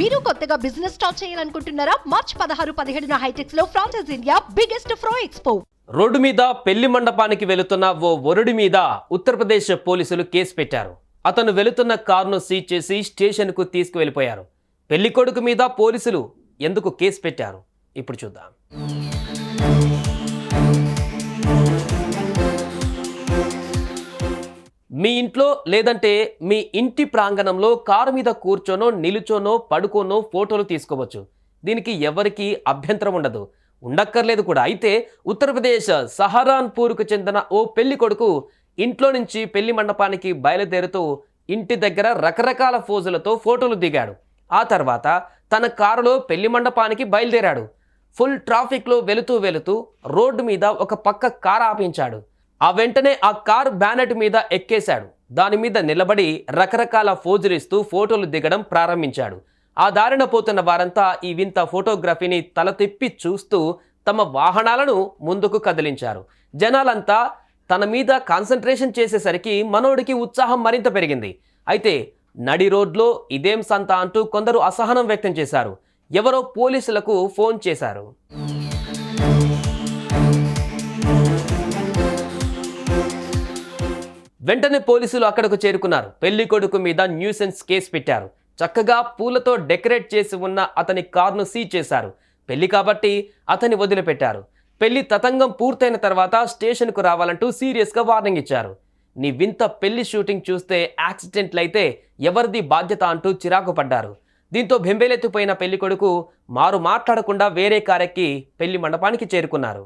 మీరు కొత్తగా business start చేయాలనుకుంటున్నారా? మార్చ్ పదహారు పదిహేడున హైటెక్స్లో ఫ్రాన్సెస్ ఇండియా బిగ్గెస్ట్ ఫ్రో ఎక్స్పో రోడ్డు మీద పెళ్ళి మండపానికి వెళుతున్న ఓ వరుడి మీద ఉత్తరప్రదేశ్ పోలీసులు కేసు పెట్టారు. అతను వెళుతున్న కారును సీజ్ చేసి స్టేషన్కు తీసుకువెళ్ళిపోయారు. పెళ్ళి కొడుకు మీద పోలీసులు ఎందుకు కేసు పెట్టారు? ఇప్పుడు చూద్దాం. మీ ఇంట్లో లేదంటే మీ ఇంటి ప్రాంగణంలో కారు మీద కూర్చోనో నిలుచోనో పడుకోనో ఫోటోలు తీసుకోవచ్చు. దీనికి ఎవరికీ అభ్యంతరం ఉండదు. ఉండక్కర్లేదు కూడా. అయితే ఉత్తరప్రదేశ్ సహరాన్పూర్కు చెందిన ఓ పెళ్ళి కొడుకు ఇంట్లో నుంచి పెళ్ళి మండపానికి బయలుదేరుతూ ఇంటి దగ్గర రకరకాల ఫోజులతో ఫోటోలు దిగాడు. ఆ తర్వాత తన కారులో పెళ్ళి మండపానికి బయలుదేరాడు. ఫుల్ ట్రాఫిక్లో వెళుతూ వెళుతూ రోడ్డు మీద ఒక పక్క కారు ఆపించాడు. ఆ వెంటనే ఆ కార్ బ్యానెట్ మీద ఎక్కేశాడు. దాని మీద నిలబడి రకరకాల ఫోజులిస్తూ ఫోటోలు దిగడం ప్రారంభించాడు. ఆ దారిన పోతున్న వారంతా ఈ వింత ఫోటోగ్రఫీని తల తిప్పి చూస్తూ తమ వాహనాలను ముందుకు కదిలించారు. జనాలంతా తన మీద కాన్సన్ట్రేషన్ చేసేసరికి మనోడికి ఉత్సాహం మరింత పెరిగింది. అయితే నడి రోడ్లో ఇదేం సంత అంటూ కొందరు అసహనం వ్యక్తం చేశారు. ఎవరో పోలీసులకు ఫోన్ చేశారు. వెంటనే పోలీసులు అక్కడకు చేరుకున్నారు. పెళ్ళి కొడుకు మీద న్యూసెన్స్ కేసు పెట్టారు. చక్కగా పూలతో డెకరేట్ చేసి ఉన్న అతని కారును సీజ్ చేశారు. పెళ్ళి కాబట్టి అతని వదిలిపెట్టారు. పెళ్ళి తతంగం పూర్తయిన తర్వాత స్టేషన్కు రావాలంటూ సీరియస్గా వార్నింగ్ ఇచ్చారు. నీ వింత పెళ్ళి షూటింగ్ చూస్తే యాక్సిడెంట్లయితే ఎవరిది బాధ్యత అంటూ చిరాకు పడ్డారు. దీంతో బెంబేలెత్తిపోయిన పెళ్ళి కొడుకు మారు మాట్లాడకుండా వేరే కారెక్కి పెళ్ళి మండపానికి చేరుకున్నారు.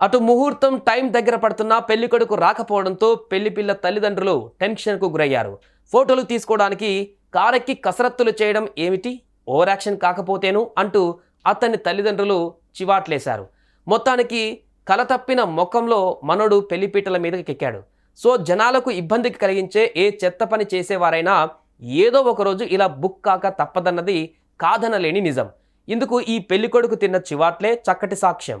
అటు ముహూర్తం టైం దగ్గర పడుతున్నా పెళ్ళి కొడుకు రాకపోవడంతో పెళ్ళి పిల్ల తల్లిదండ్రులు టెన్షన్కు గురయ్యారు. ఫోటోలు తీసుకోవడానికి కారెక్కి కసరత్తులు చేయడం ఏమిటి? ఓవర్ యాక్షన్ కాకపోతేను అంటూ అతని తల్లిదండ్రులు చివాట్లేశారు. మొత్తానికి కలతప్పిన ముఖంలో మనోడు పెళ్ళిపీటల మీదకి కెక్కాడు సో జనాలకు ఇబ్బంది కలిగించే ఏ చెత్త పని చేసేవారైనా ఏదో ఒకరోజు ఇలా బుక్ కాక తప్పదన్నది కాదనలేని నిజం. ఇందుకు ఈ పెళ్ళికొడుకు తిన్న చివాట్లే చక్కటి సాక్ష్యం.